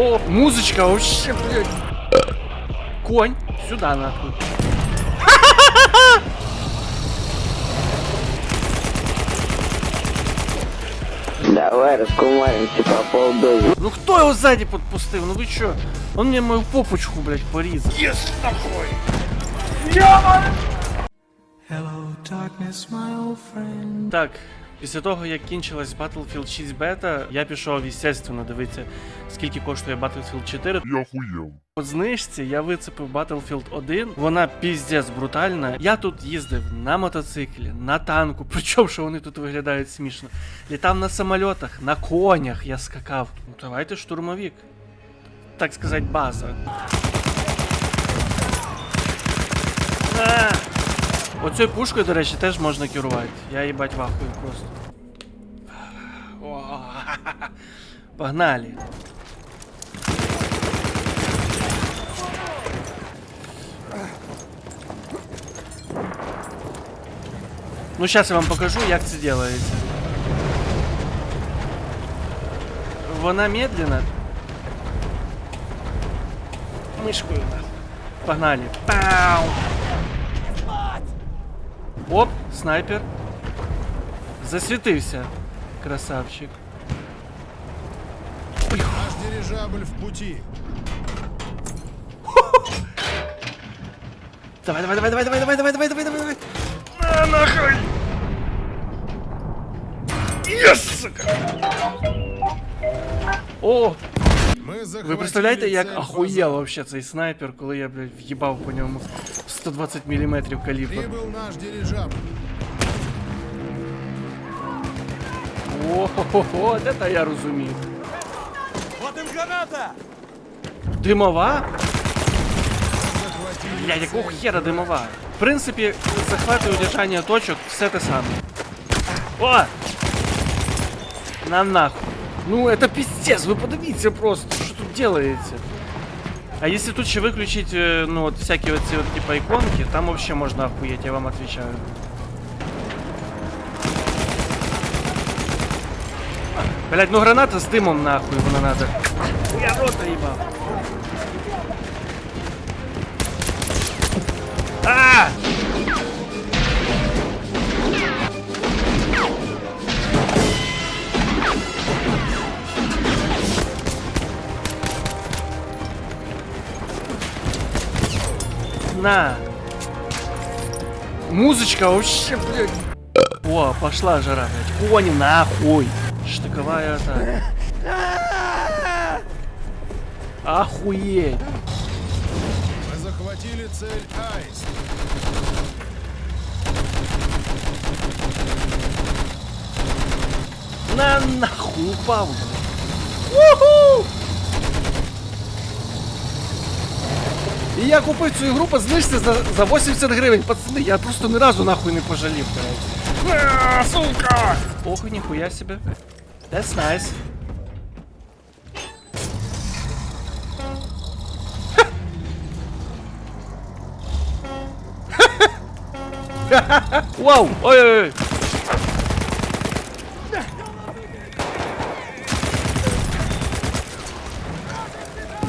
О, музычка вообще, блядь. Конь, сюда нахуй. Давай раскумаримся по полдозе. Ну кто его сзади подпустил? Ну вы чё? Он мне мою попочку, блядь, порезал. Yes, нахуй! Hello, darkness, my old friend. Так, після того, як кінчилась Battlefield 6 бета, я пішов, естественно, дивитися, скільки коштує Battlefield 4. Я охуел. По знижці я вицепив Battlefield 1. Вона піздець брутальна. Я тут їздив на мотоциклі, на танку, причому що вони тут виглядають смішно. Літав на самольотах, на конях я скакав. Ну давайте штурмовик. Так сказати, база. Оцею пушкою, до речі, теж можна керувати. Я їбать вахую просто. О, Погнали. Ну, сейчас я вам покажу, як це делается. Вона медленно. Нахуй. Погнали. Пау! Оп, снайпер. Засвітився. Красавчик. Наш дирижабль в пути. Давай, давай, давай, давай, давай, давай, давай, давай, давай, давай, давай. На, нахуй! Єс, сука! О, Мы захватили ви представляєте, як цель ахуєв базар. вообще цей снайпер, коли я, блядь, в'їбав по ньому 120 мм калібр. Прибыл наш дирижабль. О-хо-хо, от это я розумію. Вот им граната! Димова? Захватили Блядь, якого цель. хера димова? В принципі, захват і удержання точок все те саме. О! На нахуй. Ну, это пиздец, ви подивіться просто, що тут делається. А если тут еще выключить, э, ну, вот всякие вот эти вот типа иконки, там вообще можно охуеть, я вам отвечаю. Блять, ну граната с дымом нахуй его надо. Я рота ебал. А! -а, -а! На! Музычка вообще, блядь. О, пошла жара, блядь. Кони нахуй. Штыковая атака. Охуеть. Мы захватили цель Айс. На нахуй упал. Уху! І я купив цю ігру по знижці за, за 80 гривень, пацани, я просто ні разу нахуй не пожалів, короче. А, сука! Ох, ніхуя себе. That's nice. Вау! Ой-ой-ой!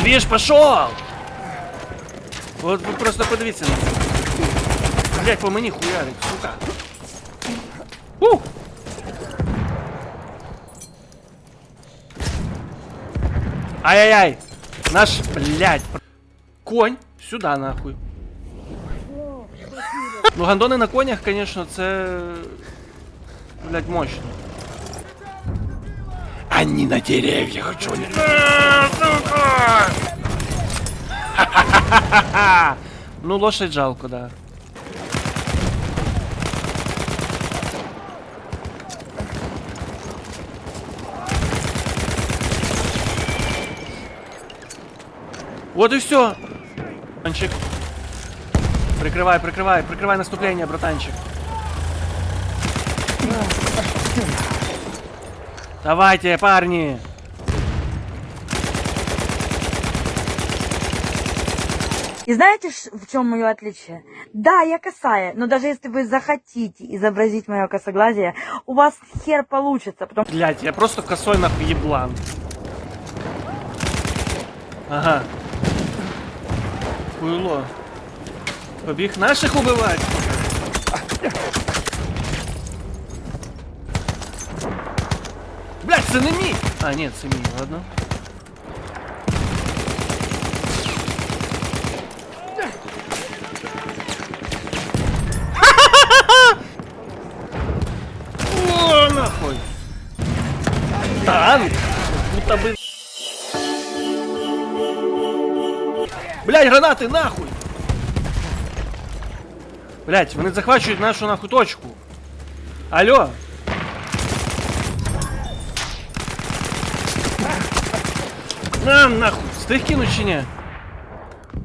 Движ пошел! Вот вы просто подивіться на це. Блять, по мені хуярить, сука. У! Ай-яй-яй! Наш, блядь, конь сюда нахуй. Ну, гандони на конях, конечно, це. Блять, мощно. Они на деревьях, что ли? А, сука! Ну, лошадь жалко, да. Вот и все. Братанчик. Прикрывай, прикрывай, прикрывай наступление, братанчик. Давайте, парни. И знаете, ш- в чем мое отличие? Да, я косая, но даже если вы захотите изобразить мое косоглазие, у вас хер получится, потому Блять, я просто косой нахуй еблан. Ага. Хуйло. Побіг наших убивать. Блять, це не мій! А, ні, це мій, ладно. Блять, гранати, нахуй! Блять, вони захвачують нашу нахуй точку. Алло! На, нахуй! Встиг кинуть чи ні?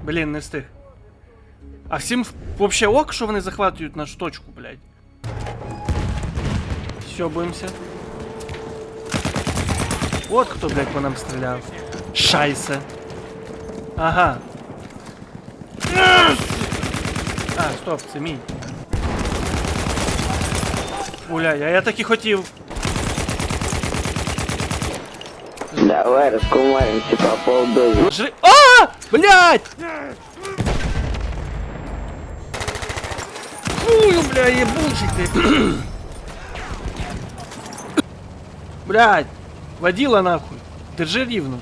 Блін, не встиг. А всім в- вообще ок, що вони захватують нашу точку, блядь. Сьобуємося. Вот кто, блядь, по нам стрелял. Шайсе. Ага. А, стоп, це мій. Бля, я, я так і хотів. Давай раскумаримся по полдозе. Жри... А! Блядь! Хую, бля, ебучий ты. Блядь, водила нахуй. Держи рівно.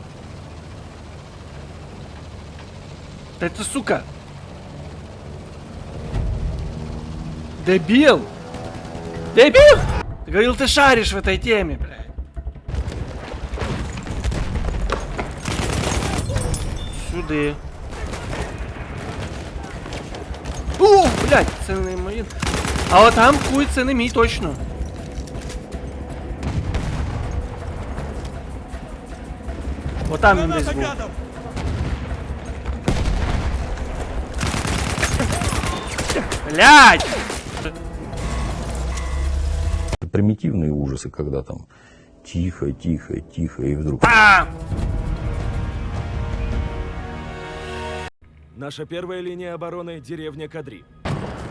Да ты сука. Дебил! Дебил! Ты говорил, ты шаришь в этой теме, блядь. Сюди. О, блядь, це не мої. А от там хуй це не мій точно. Отам він десь був. Блядь! Примитивные ужасы, когда там тихо, тихо, тихо, и вдруг А! Наша первая линия обороны – деревня Кадри.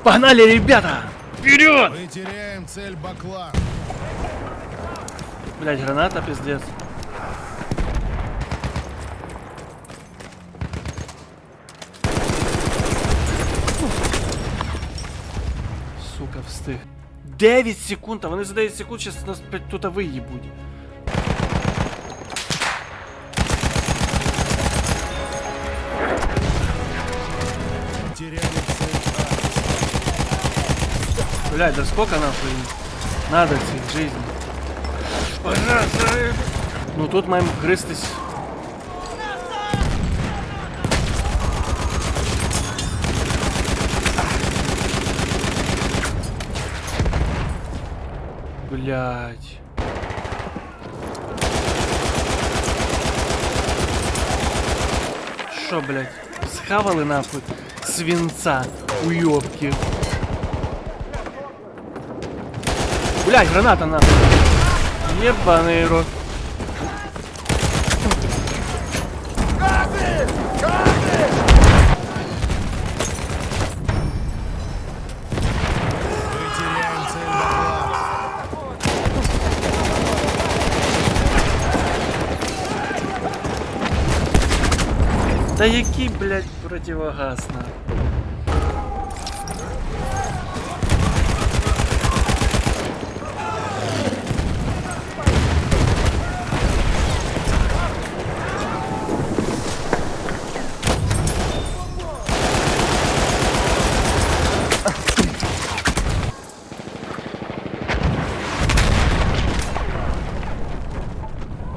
Погнали, ребята! Вперед! Мы теряем цель Баклан. Блять, граната, пиздец. Сука, встиг. 9 секунд, а вони за 9 секунд зараз нас тут виїбуть. Блять, да сколько нахуй надо цих жизни? Ну тут маємо гристись. Блять. Що, блять? Схавали нахуй свинца, уёбки. Блять, граната нахуй. Ебаный рот. Да який, блядь, противогаз нахуй.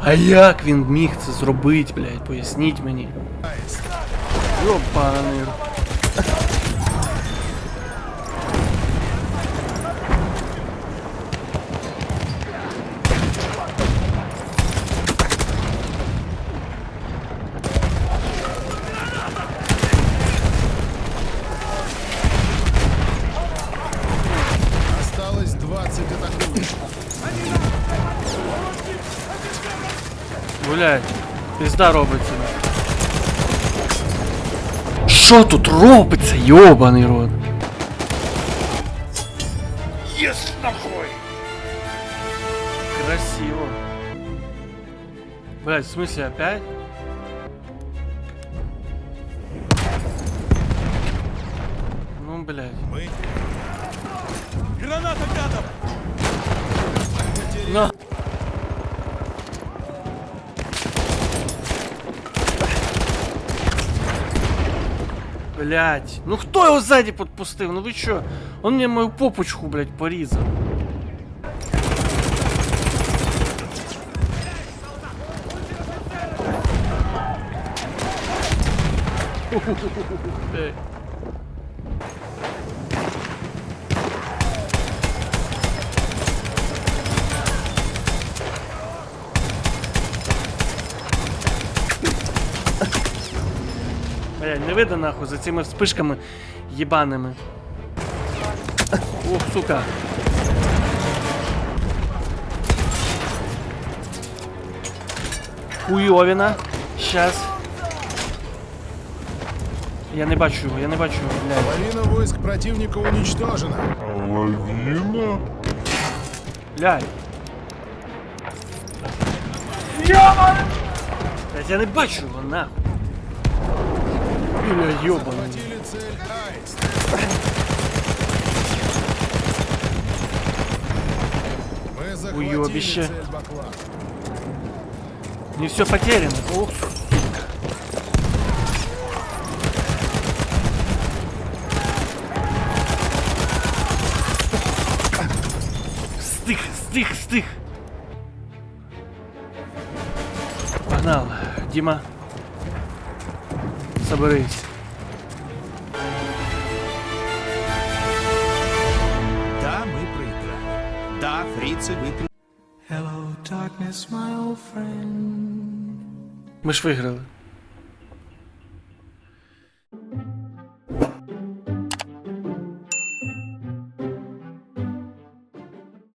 А як він міг це зробити, блядь, поясніть мені. Рот. Осталось 20 атакующих. Блядь, пизда робиться. Що тут робиться, йобаний рот? Єс, нахуй! Красиво. Блять, в смысле опять? Ну, блядь. Мы Граната рядом! На. Блять, ну хто його ззаді підпустив? Ну ви що? Он мені мою попочку, блять, порізав. Ей. Блядь, не видно нахуй за цими вспишками єбаними. Ох, сука. Хуйовіна. Щас. Я не бачу його, я не бачу його, блядь. половина войск противника уничтожена. Блядь. Блядь, я не бачу його, нахуй. Мы захватили Уёбище. Не все потеряно. Ох, Стих, стих, стих. Погнал. Дима. Соберись. Да, ми проіграли. Да, фріци ви Hello, darkness, my old friend. Ми ж виграли.